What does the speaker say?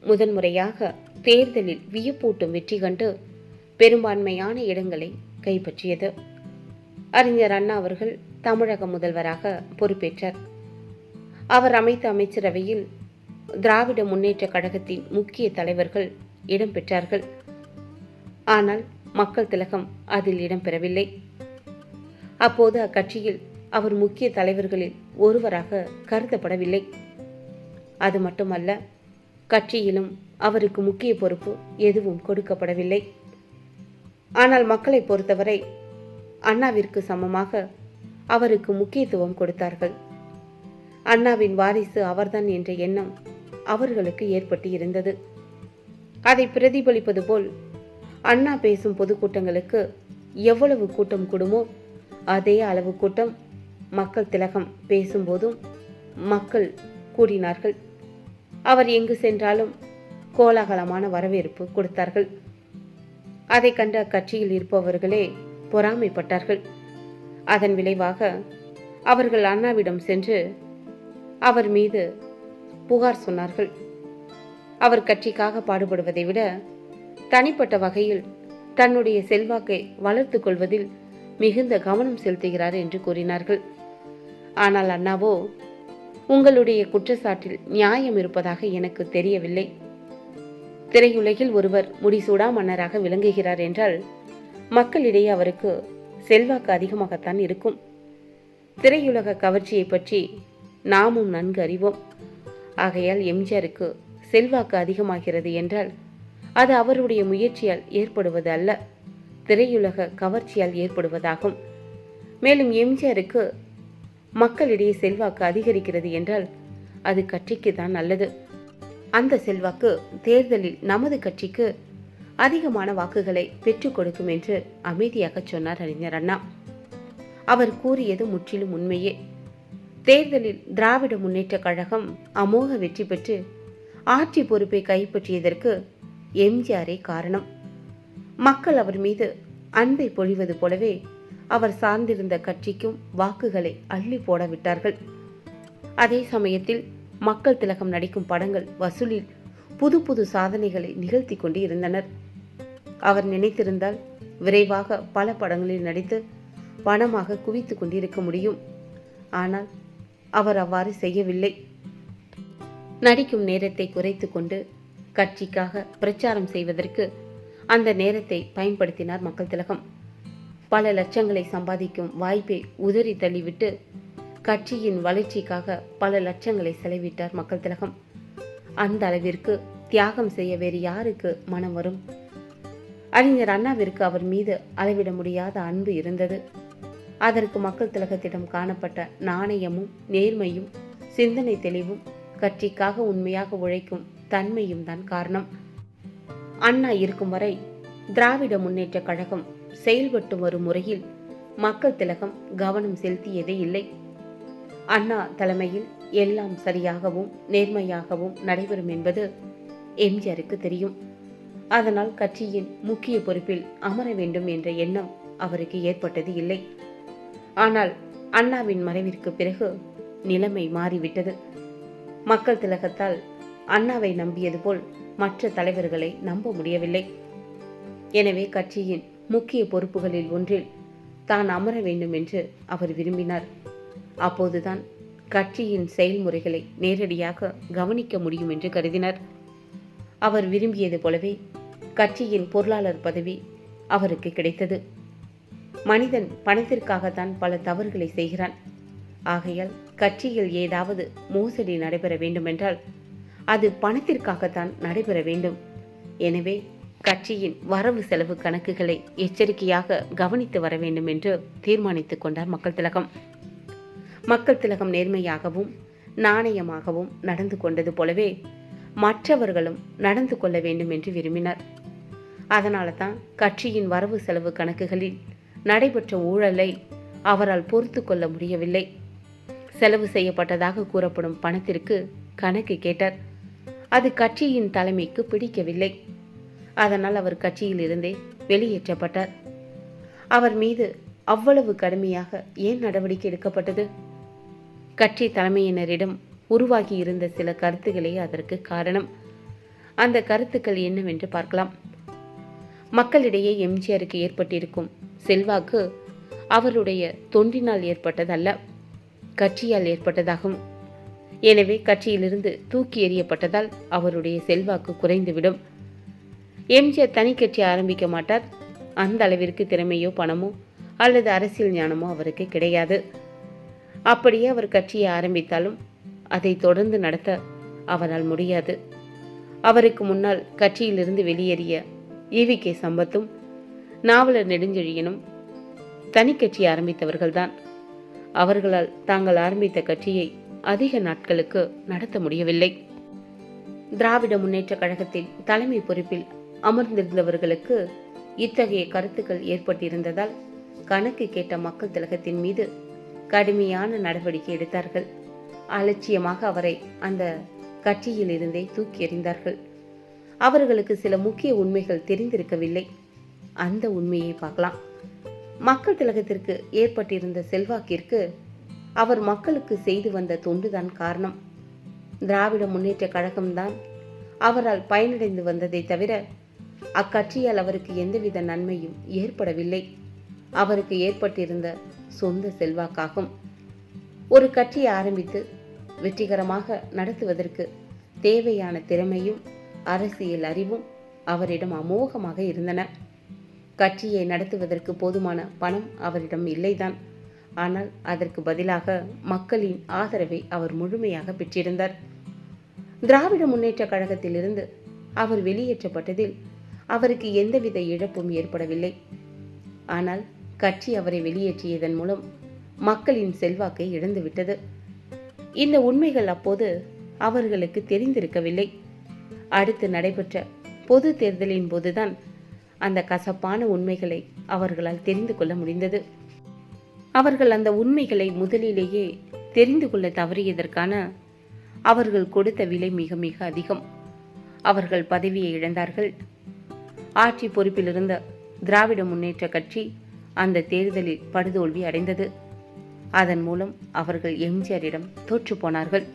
முதன்முறையாக தேர்தலில் வியப்பூட்டும் வெற்றி கண்டு பெரும்பான்மையான இடங்களை கைப்பற்றியது. அறிஞர் அண்ணா அவர்கள் தமிழக முதல்வராக பொறுப்பேற்றார். அவர் அமைத்த அமைச்சரவையில் திராவிட முன்னேற்ற கழகத்தின் முக்கிய தலைவர்கள் இடம்பெற்றார்கள் ஆனால் மக்கள் திலகம் அதில் இடம்பெறவில்லை அப்போது அக்கட்சியில் அவர் முக்கிய தலைவர்களில் ஒருவராக கருதப்படவில்லை. அது மட்டுமல்ல கட்சியிலும் அவருக்கு முக்கிய பொறுப்பு எதுவும் கொடுக்கப்படவில்லை. ஆனால் மக்களை பொறுத்தவரை அண்ணாவிற்கு சமமாக அவருக்கு முக்கியத்துவம் கொடுத்தார்கள். அண்ணாவின் வாரிசு அவர்தான் என்ற எண்ணம் அவர்களுக்கு ஏற்பட்டு இருந்தது அதை பிரதிபலிப்பது போல் அண்ணா பேசும் பொதுக்கூட்டங்களுக்கு எவ்வளவு கூட்டம் கூடுமோ அதே அளவு கூட்டம் மக்கள் திலகம் பேசும்போதும் மக்கள் கூடினார்கள். அவர் எங்கு சென்றாலும் கோலாகலமான வரவேற்பு கொடுத்தார்கள். அதை கண்டு அக்கட்சியில் இருப்பவர்களே பொறாமைப்பட்டார்கள். அதன் விளைவாக அவர்கள் அண்ணாவிடம் சென்று அவர் மீது புகார் சொன்னார்கள். அவர் கட்சிக்காக பாடுபடுவதை விட தனிப்பட்ட வகையில் தன்னுடைய செல்வாக்கை வளர்த்து கொள்வதில் மிகுந்த கவனம் செலுத்துகிறார் என்று கூறினார்கள். ஆனால் அண்ணாவோ உங்களுடைய குற்றச்சாட்டில் நியாயம் இருப்பதாக எனக்கு தெரியவில்லை. திரையுலகில் ஒருவர் முடிசூடா மன்னராக விளங்குகிறார் என்றால் மக்களிடையே அவருக்கு செல்வாக்கு அதிகமாகத்தான் இருக்கும். திரையுலக கவர்ச்சியை பற்றி நாமும் நன்கு அறிவோம். ஆகையால் எம்ஜிஆருக்கு செல்வாக்கு அதிகமாகிறது என்றால் அது அவருடைய முயற்சியால் ஏற்படுவது அல்ல திரையுலக கவர்ச்சியால் ஏற்படுவதாகும். மேலும் எம்ஜிஆருக்கு மக்களிடையே செல்வாக்கு அதிகரிக்கிறது என்றால் அது கட்சிக்கு தான் நல்லது. அந்த செல்வாக்கு தேர்தலில் நமது கட்சிக்கு அதிகமான வாக்குகளை பெற்றுக் கொடுக்கும் என்று அமைதியாக சொன்னார் அறிஞர் அண்ணா. அவர் கூறியது முற்றிலும் உண்மையே. தேர்தலில் திராவிட முன்னேற்ற கழகம் அமோக வெற்றி பெற்று ஆட்சி பொறுப்பை கைப்பற்றியதற்கு எம்ஜிஆரே காரணம். மக்கள் அவர் மீது அன்பை பொழிவது போலவே அவர் சார்ந்திருந்த கட்சிக்கும் வாக்குகளை அள்ளி போடவிட்டார்கள். அதே சமயத்தில் மக்கள் திலகம் நடிக்கும் படங்கள் வசூலில் புது புது சாதனைகளை நிகழ்த்தி கொண்டு இருந்தனர் அவர் நினைத்திருந்தால் விரைவாக பல படங்களில் நடித்து பணமாக குவித்து கொண்டிருக்க முடியும். ஆனால் அவர் அவ்வாறு செய்யவில்லை. நடிக்கும் நேரத்தை குறைத்து கொண்டு கட்சிக்காக பிரச்சாரம் செய்வதற்கு அந்த நேரத்தை பயன்படுத்தினார் மக்கள் திலகம். பல லட்சங்களை சம்பாதிக்கும் வாய்ப்பை உதறி தள்ளிவிட்டு கட்சியின் வளர்ச்சிக்காக பல லட்சங்களை செலவிட்டார் மக்கள் திலகம். அந்த அளவிற்கு தியாகம் செய்ய வேறு யாருக்கு மனம் வரும்? அறிஞர் அண்ணாவிற்கு அவர் மீது அளவிட முடியாத அன்பு இருந்தது. அதற்கு மக்கள் திலகத்திடம் காணப்பட்ட நாணயமும் நேர்மையும் சிந்தனை தெளிவும் கட்சிக்காக உண்மையாக உழைக்கும் தன்மையும் தான் காரணம். அண்ணா இருக்கும் வரை திராவிட முன்னேற்ற கழகம் செயல்பட்டு வரும் முறையில் மக்கள் திலகம் கவனம் செலுத்தியதே இல்லை. அண்ணா தலைமையில் எல்லாம் சரியாகவும் நேர்மையாகவும் நடைபெறும் என்பது எம்ஜிஆருக்கு தெரியும். அதனால் கட்சியின் முக்கிய பொறுப்பில் அமர வேண்டும் என்ற எண்ணம் அவருக்கு ஏற்பட்டது இல்லை. ஆனால் அண்ணாவின் மறைவிற்கு பிறகு நிலைமை மாறிவிட்டது. மக்கள் திலகத்தால் அண்ணாவை நம்பியது போல் மற்ற தலைவர்களை நம்ப முடியவில்லை. எனவே கட்சியின் முக்கிய பொறுப்புகளில் ஒன்றில் தான் அமர வேண்டும் என்று அவர் விரும்பினார். அப்போதுதான் கட்சியின் செயல்முறைகளை நேரடியாக கவனிக்க முடியும் என்று கருதினார். அவர் விரும்பியது போலவே கட்சியின் பொருளாளர் பதவி அவருக்கு கிடைத்தது. மனிதன் பணத்திற்காகத்தான் பல தவறுகளை செய்கிறான். ஆகையால் கட்சியில் ஏதாவது மோசடி நடைபெற வேண்டுமென்றால் அது பணத்திற்காகத்தான் நடைபெற வேண்டும். எனவே கட்சியின் வரவு செலவு கணக்குகளை எச்சரிக்கையாக கவனித்து வர வேண்டும் என்று தீர்மானித்துக் கொண்டார் மக்கள் திலகம். மக்கள் திலகம் நேர்மையாகவும் நாணயமாகவும் நடந்து கொண்டது போலவே மற்றவர்களும் நடந்து கொள்ள வேண்டும் என்று விரும்பினார். அதனால தான் கட்சியின் வரவு செலவு கணக்குகளில் நடைபெற்ற ஊழலை அவரால் பொறுத்து கொள்ள முடியவில்லை. செலவு செய்யப்பட்டதாக கூறப்படும் பணத்திற்கு கணக்கு கேட்டார். அது கட்சியின் தலைமைக்கு பிடிக்கவில்லை. அதனால் அவர் கட்சியில் இருந்தே வெளியேற்றப்பட்டார். அவர் மீது அவ்வளவு கடுமையாக ஏன் நடவடிக்கை எடுக்கப்பட்டது? கட்சி தலைமையினரிடம் உருவாகி இருந்த சில கருத்துக்களே அதற்கு காரணம். அந்த கருத்துக்கள் என்னவென்று பார்க்கலாம். மக்களிடையே எம்ஜிஆருக்கு ஏற்பட்டிருக்கும் செல்வாக்கு அவருடைய தொண்டினால் ஏற்பட்டதல்ல கட்சியால் ஏற்பட்டதாகும். எனவே கட்சியிலிருந்து தூக்கி எறியப்பட்டதால் அவருடைய செல்வாக்கு குறைந்துவிடும். எம்ஜிஆர் தனி கட்சி ஆரம்பிக்க மாட்டார். அந்த அளவிற்கு திறமையோ பணமோ அல்லது அரசியல் ஞானமோ அவருக்கு கிடையாது. அப்படியே அவர் கட்சியை ஆரம்பித்தாலும் அதை தொடர்ந்து நடத்த அவரால் முடியாது. அவருக்கு முன்னால் கட்சியிலிருந்து வெளியேறிய ஈவி கே. சம்பத்தும் நாவலர் நெடுஞ்செழியனும் தனி கட்சி ஆரம்பித்தவர்கள்தான். அவர்களால் தாங்கள் ஆரம்பித்த கட்சியை அதிக நாட்களுக்கு நடத்த முடியவில்லை. திராவிட முன்னேற்ற கழகத்தின் தலைமை பொறுப்பில் அமர்ந்திருந்தவர்களுக்கு இத்தகைய கருத்துக்கள் ஏற்பட்டிருந்ததால் கணக்கு கேட்ட மக்கள் திலகத்தின் மீது கடுமையான நடவடிக்கை எடுத்தார்கள். அலட்சியமாக அவரை அந்த கட்சியில் இருந்தே தூக்கி எறிந்தார்கள். அவர்களுக்கு சில முக்கிய உண்மைகள் தெரிந்திருக்கவில்லை. அந்த உண்மையை பார்க்கலாம். மக்கள் திலகத்திற்கு ஏற்பட்டிருந்த செல்வாக்கிற்கு அவர் மக்களுக்கு செய்து வந்த தொண்டுதான் காரணம். திராவிட முன்னேற்ற கழகம்தான் அவரால் பயனடைந்து வந்ததை தவிர அக்கட்சியால் அவருக்கு எந்தவித நன்மையும் ஏற்படவில்லை. அவருக்கு ஏற்பட்டிருந்த சொந்த செல்வாக்காகும். ஒரு கட்சியை ஆரம்பித்து வெற்றிகரமாக நடத்துவதற்கு தேவையான திறமையும் அரசியல் அறிவும் அவரிடம் அமோகமாக இருந்தன. கட்சியை நடத்துவதற்கு போதுமான பணம் அவரிடம் இல்லைதான். ஆனால் அதற்கு பதிலாக மக்களின் ஆதரவை அவர் முழுமையாக பெற்றிருந்தார். திராவிட முன்னேற்ற கழகத்திலிருந்து அவர் வெளியேற்றப்பட்டதில் அவருக்கு எந்தவித இழப்பும் ஏற்படவில்லை. ஆனால் கட்சி அவரை வெளியேற்றியதன் மூலம் மக்களின் செல்வாக்கை இழந்துவிட்டது. இந்த உண்மைகள் அப்போது அவர்களுக்கு தெரிந்திருக்கவில்லை. அடுத்து நடைபெற்ற பொது தேர்தலின் போதுதான் அந்த கசப்பான உண்மைகளை அவர்களால் தெரிந்து கொள்ள முடிந்தது. அவர்கள் அந்த உண்மைகளை முதலிலேயே தெரிந்து கொள்ள தவறியதற்கான அவர்கள் கொடுத்த விலை மிக மிக அதிகம். அவர்கள் பதவியை இழந்தார்கள். ஆட்சி பொறுப்பில் இருந்த திராவிட முன்னேற்ற கட்சி அந்த தேர்தலில் படுதோல்வி அடைந்தது. அதன் மூலம் அவர்கள் எம்ஜிஆரிடம் தோற்று போனார்கள்.